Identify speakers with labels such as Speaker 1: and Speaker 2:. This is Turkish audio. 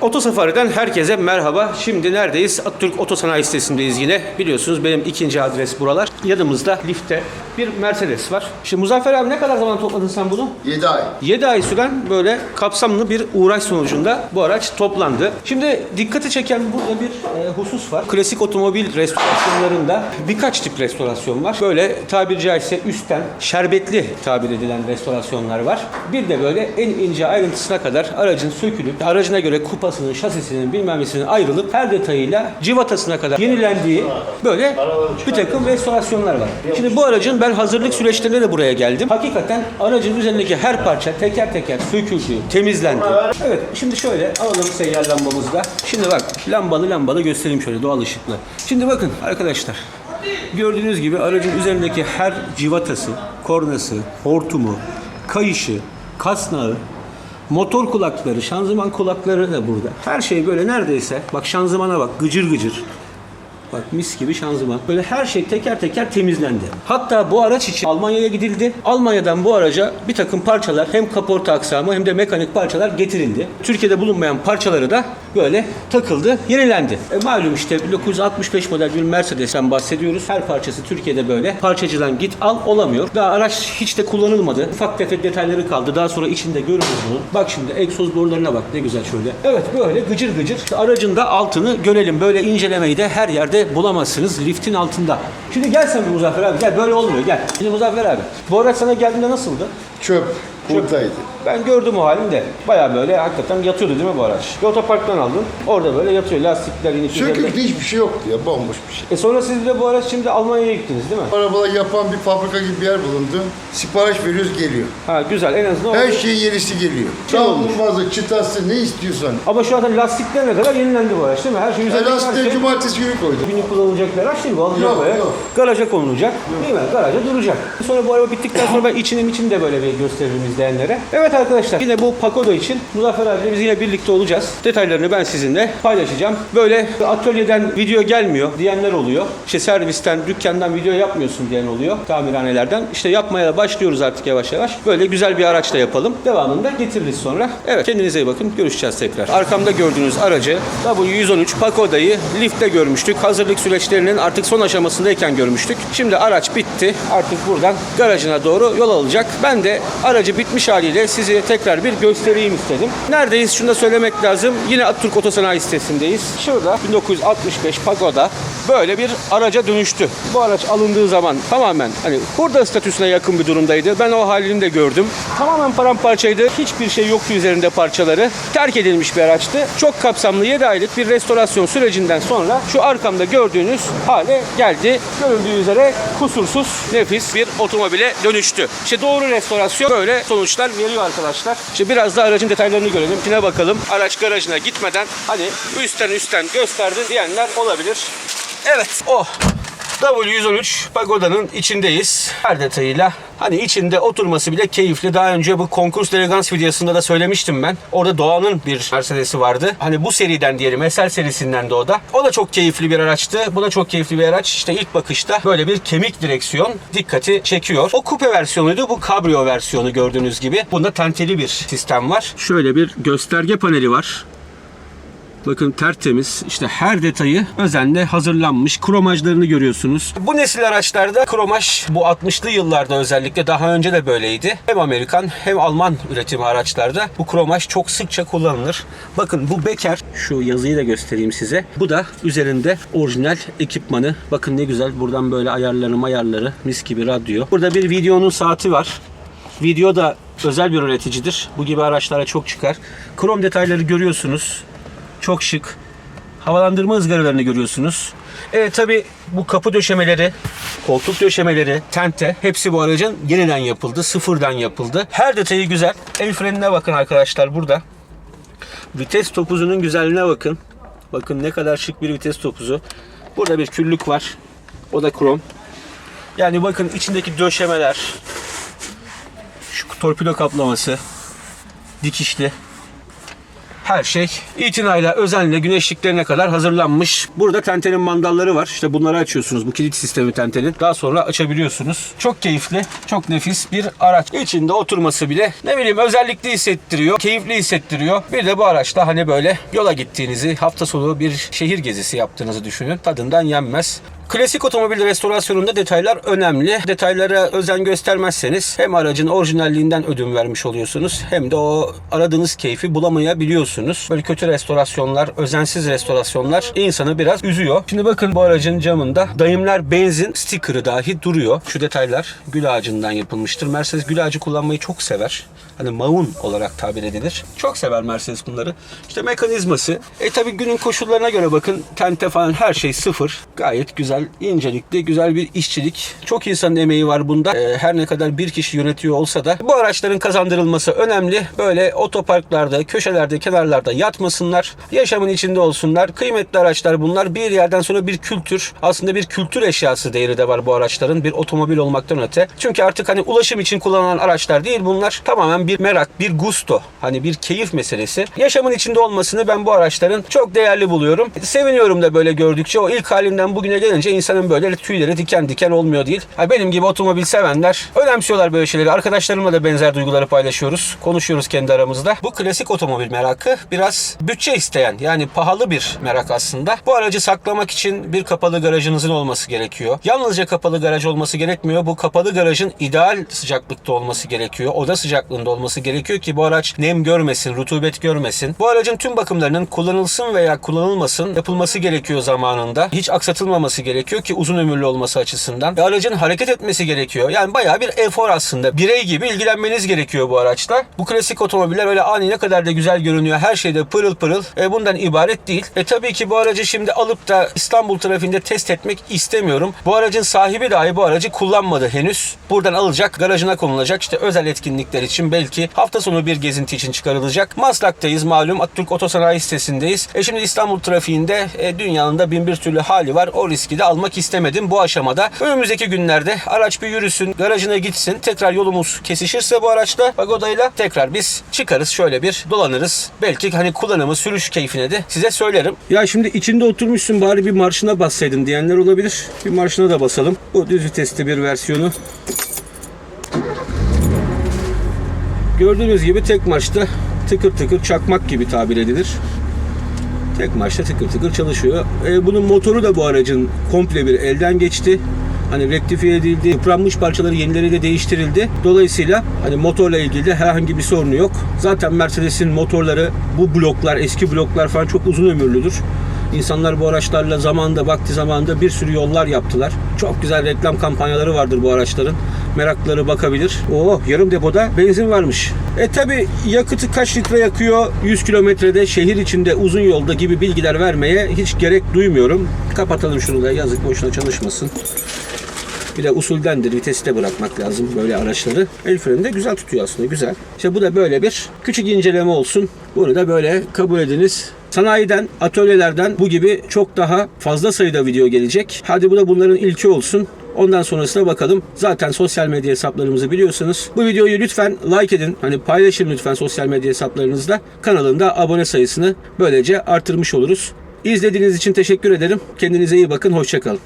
Speaker 1: Otosafari'den herkese merhaba. Şimdi neredeyiz? Atatürk Otosanayi sitesindeyiz yine. Biliyorsunuz benim ikinci adres buralar. Yanımızda lifte bir Mercedes var. Şimdi Muzaffer abi ne kadar zaman topladın sen bunu?
Speaker 2: 7 ay.
Speaker 1: 7 ay süren böyle kapsamlı bir uğraş sonucunda bu araç toplandı. Şimdi dikkati çeken burada bir e, husus var. Klasik otomobil restorasyonlarında birkaç tip restorasyon var. Böyle tabiri caizse üstten şerbetli tabir edilen restorasyonlar var. Bir de böyle en ince ayrıntısına kadar aracın sökülüp aracına göre kupasının, şasisinin bilmem nesinin ayrılıp her detayıyla civatasına kadar yenilendiği böyle bir takım restorasyonlar var. Şimdi bu aracın ben hazırlık süreçlerinde de buraya geldim. Hakikaten aracın üzerindeki her parça teker teker söküldü, temizlendi. Evet şimdi şöyle alalım seyyar lambamızı da. Şimdi bak lambalı lambalı göstereyim şöyle doğal ışıklı. Şimdi bakın arkadaşlar. Gördüğünüz gibi aracın üzerindeki her civatası, kornası, hortumu, kayışı, kasnağı, motor kulakları, şanzıman kulakları da burada. Her şey böyle neredeyse, bak şanzımana bak gıcır gıcır. Bak mis gibi şanzıman. Böyle her şey teker teker temizlendi. Hatta bu araç için Almanya'ya gidildi. Almanya'dan bu araca bir takım parçalar hem kaporta aksamı hem de mekanik parçalar getirildi. Türkiye'de bulunmayan parçaları da böyle takıldı, yenilendi. E malum işte 1965 model bir Mercedes'ten bahsediyoruz. Her parçası Türkiye'de böyle. Parçacıdan git al olamıyor. Daha araç hiç de kullanılmadı. Ufak tefek detayları kaldı. Daha sonra içinde görürüz bunu. Bak şimdi egzoz borularına bak ne güzel şöyle. Evet böyle gıcır gıcır. İşte aracın da altını görelim. Böyle incelemeyi de her yerde bulamazsınız. Liftin altında. Şimdi gel sen Muzaffer abi. Gel böyle olmuyor gel. Şimdi Muzaffer abi. Bu araç sana geldiğinde nasıldı?
Speaker 2: Çöp. Buradaydı.
Speaker 1: Ben gördüm o halini de. Baya böyle hakikaten yatıyordu değil mi bu araç? Bir otoparktan aldın. Orada böyle yatıyor. Lastikler üzerinde.
Speaker 2: Söküldü hiçbir şey yoktu ya. Bomboş bir şey.
Speaker 1: E sonra siz de bu araç şimdi Almanya'ya gittiniz değil mi?
Speaker 2: Arabalar yapan bir fabrika gibi bir yer bulundu. Sipariş veriyoruz geliyor.
Speaker 1: Ha güzel en azından
Speaker 2: Her
Speaker 1: orada-
Speaker 2: şeyin yenisi geliyor.
Speaker 1: Şey olmuş.
Speaker 2: Davlumbazı, çıtası ne istiyorsan.
Speaker 1: Ama şu anda lastiklerine kadar yenilendi bu araç değil mi? Her şey üzerinde
Speaker 2: Elastiğe cumartesi günü koydum.
Speaker 1: Günlük kullanılacak bir araç değil bu. Alınacak
Speaker 2: Yok,
Speaker 1: böyle.
Speaker 2: yok.
Speaker 1: Garaja konulacak. Değil mi? Garaja duracak. Sonra bu araba bittikten sonra ben içinin için de böyle bir gösteririm izleyenlere. Evet arkadaşlar yine bu Pakoda için Muzaffer abiyle biz yine birlikte olacağız. Detaylarını ben sizinle paylaşacağım. Böyle atölyeden video gelmiyor diyenler oluyor. İşte servisten, dükkandan video yapmıyorsun diyen oluyor. Tamirhanelerden. İşte yapmaya da başlıyoruz artık yavaş yavaş. Böyle güzel bir araçla yapalım. Devamında getiririz sonra. Evet kendinize iyi bakın. Görüşeceğiz tekrar. Arkamda gördüğünüz aracı W113 Pakoda'yı lifte görmüştük. Hazırlık süreçlerinin artık son aşamasındayken görmüştük. Şimdi araç bitti. Artık buradan garajına doğru yol alacak. Ben de aracı bitmiş haliyle sizi tekrar bir göstereyim istedim. Neredeyiz? Şunu da söylemek lazım. Yine Atatürk Otosanayi sitesindeyiz. Şurada 1965 Pagoda böyle bir araca dönüştü. Bu araç alındığı zaman tamamen hani hurda statüsüne yakın bir durumdaydı. Ben o halini de gördüm. Tamamen paramparçaydı. Hiçbir şey yoktu üzerinde parçaları. Terk edilmiş bir araçtı. Çok kapsamlı 7 aylık bir restorasyon sürecinden sonra şu arkamda gördüğünüz hale geldi. Görüldüğü üzere kusursuz, nefis bir otomobile dönüştü. İşte doğru restorasyon böyle sonuçlar veriyor arkadaşlar. İşte biraz da aracın detaylarını görelim. İçine bakalım. Araç garajına gitmeden hani üstten üstten gösterdin diyenler olabilir. Evet o. W113 Pagoda'nın içindeyiz. Her detayıyla. Hani içinde oturması bile keyifli. Daha önce bu konkurs delegans videosunda da söylemiştim ben. Orada Doğan'ın bir Mercedes'i vardı. Hani bu seriden diyelim. Eser serisinden de o da. O da çok keyifli bir araçtı. Bu da çok keyifli bir araç. İşte ilk bakışta böyle bir kemik direksiyon dikkati çekiyor. O kupe versiyonuydu. Bu kabrio versiyonu gördüğünüz gibi. Bunda tenteli bir sistem var. Şöyle bir gösterge paneli var. Bakın tertemiz. İşte her detayı özenle hazırlanmış. Kromajlarını görüyorsunuz. Bu nesil araçlarda kromaj bu 60'lı yıllarda özellikle daha önce de böyleydi. Hem Amerikan hem Alman üretimi araçlarda bu kromaj çok sıkça kullanılır. Bakın bu Becker. Şu yazıyı da göstereyim size. Bu da üzerinde orijinal ekipmanı. Bakın ne güzel. Buradan böyle ayarları ayarları mis gibi radyo. Burada bir videonun saati var. Video da özel bir üreticidir. Bu gibi araçlara çok çıkar. Krom detayları görüyorsunuz. Çok şık. Havalandırma ızgaralarını görüyorsunuz. Evet tabi bu kapı döşemeleri, koltuk döşemeleri, tente hepsi bu aracın yeniden yapıldı. Sıfırdan yapıldı. Her detayı güzel. El frenine bakın arkadaşlar burada. Vites topuzunun güzelliğine bakın. Bakın ne kadar şık bir vites topuzu. Burada bir küllük var. O da krom. Yani bakın içindeki döşemeler. Şu torpido kaplaması. Dikişli her şey itinayla, özenle, güneşliklerine kadar hazırlanmış. Burada tentenin mandalları var. İşte bunları açıyorsunuz. Bu kilit sistemi tentenin. Daha sonra açabiliyorsunuz. Çok keyifli, çok nefis bir araç. İçinde oturması bile ne bileyim özellikli hissettiriyor, keyifli hissettiriyor. Bir de bu araçta hani böyle yola gittiğinizi, hafta sonu bir şehir gezisi yaptığınızı düşünün. Tadından yenmez. Klasik otomobil restorasyonunda detaylar önemli. Detaylara özen göstermezseniz hem aracın orijinalliğinden ödün vermiş oluyorsunuz hem de o aradığınız keyfi bulamayabiliyorsunuz. Böyle kötü restorasyonlar, özensiz restorasyonlar insanı biraz üzüyor. Şimdi bakın bu aracın camında dayımlar benzin sticker'ı dahi duruyor. Şu detaylar gül ağacından yapılmıştır. Mercedes gül ağacı kullanmayı çok sever. Hani maun olarak tabir edilir. Çok sever Mercedes bunları. İşte mekanizması. E tabi günün koşullarına göre bakın tente falan her şey sıfır. Gayet güzel, incelikli, güzel bir işçilik. Çok insanın emeği var bunda. E, her ne kadar bir kişi yönetiyor olsa da bu araçların kazandırılması önemli. Böyle otoparklarda, köşelerde, kenarlarda yatmasınlar. Yaşamın içinde olsunlar. Kıymetli araçlar bunlar. Bir yerden sonra bir kültür. Aslında bir kültür eşyası değeri de var bu araçların. Bir otomobil olmaktan öte. Çünkü artık hani ulaşım için kullanılan araçlar değil bunlar. Tamamen bir merak, bir gusto. Hani bir keyif meselesi. Yaşamın içinde olmasını ben bu araçların çok değerli buluyorum. Seviniyorum da böyle gördükçe. O ilk halinden bugüne gelince insanın böyle tüyleri diken diken olmuyor değil. Ha, benim gibi otomobil sevenler önemsiyorlar böyle şeyleri. Arkadaşlarımla da benzer duyguları paylaşıyoruz. Konuşuyoruz kendi aramızda. Bu klasik otomobil merakı biraz bütçe isteyen yani pahalı bir merak aslında. Bu aracı saklamak için bir kapalı garajınızın olması gerekiyor. Yalnızca kapalı garaj olması gerekmiyor. Bu kapalı garajın ideal sıcaklıkta olması gerekiyor. Oda sıcaklığında olması gerekiyor ki bu araç nem görmesin, rutubet görmesin. Bu aracın tüm bakımlarının kullanılsın veya kullanılmasın yapılması gerekiyor zamanında. Hiç aksatılmaması gerekiyor ki uzun ömürlü olması açısından. Ve aracın hareket etmesi gerekiyor. Yani bayağı bir efor aslında. Birey gibi ilgilenmeniz gerekiyor bu araçta. Bu klasik otomobiller öyle ani ne kadar da güzel görünüyor. Her şeyde pırıl pırıl. E, bundan ibaret değil. E tabii ki bu aracı şimdi alıp da İstanbul trafiğinde test etmek istemiyorum. Bu aracın sahibi dahi bu aracı kullanmadı henüz. Buradan alacak, garajına konulacak. İşte özel etkinlikler için belki hafta sonu bir gezinti için çıkarılacak. Maslak'tayız malum. Atatürk Otosanayi sitesindeyz. E şimdi İstanbul trafiğinde e, dünyanın da bin bir türlü hali var. O riski de almak istemedim bu aşamada. Önümüzdeki günlerde araç bir yürüsün, garajına gitsin. Tekrar yolumuz kesişirse bu araçla Pagoda'yla tekrar biz çıkarız şöyle bir dolanırız. Belki hani kullanımı, sürüş keyfine de size söylerim. Ya şimdi içinde oturmuşsun bari bir marşına bassaydın diyenler olabilir. Bir marşına da basalım. Bu düz vitesli bir versiyonu. Gördüğünüz gibi tek marşta tıkır tıkır çakmak gibi tabir edilir. Tek marşta tıkır tıkır çalışıyor. E, bunun motoru da bu aracın komple bir elden geçti. Hani rektifiye edildi, yıpranmış parçaları yenileriyle değiştirildi. Dolayısıyla hani motorla ilgili de herhangi bir sorunu yok. Zaten Mercedes'in motorları bu bloklar, eski bloklar falan çok uzun ömürlüdür. İnsanlar bu araçlarla zamanda, vakti zamanında bir sürü yollar yaptılar. Çok güzel reklam kampanyaları vardır bu araçların. Meraklıları bakabilir. Oo, yarım depoda benzin varmış. E tabi yakıtı kaç litre yakıyor 100 kilometrede şehir içinde uzun yolda gibi bilgiler vermeye hiç gerek duymuyorum. Kapatalım şunu da yazık boşuna çalışmasın. Bir de usuldendir. Vitesi de bırakmak lazım böyle araçları. El freni de güzel tutuyor aslında. Güzel. İşte bu da böyle bir küçük inceleme olsun. Bunu da böyle kabul ediniz. Sanayiden, atölyelerden bu gibi çok daha fazla sayıda video gelecek. Hadi bu da bunların ilki olsun. Ondan sonrasına bakalım. Zaten sosyal medya hesaplarımızı biliyorsunuz. Bu videoyu lütfen like edin. Hani paylaşın lütfen sosyal medya hesaplarınızda. Kanalında abone sayısını böylece artırmış oluruz. İzlediğiniz için teşekkür ederim. Kendinize iyi bakın. Hoşçakalın.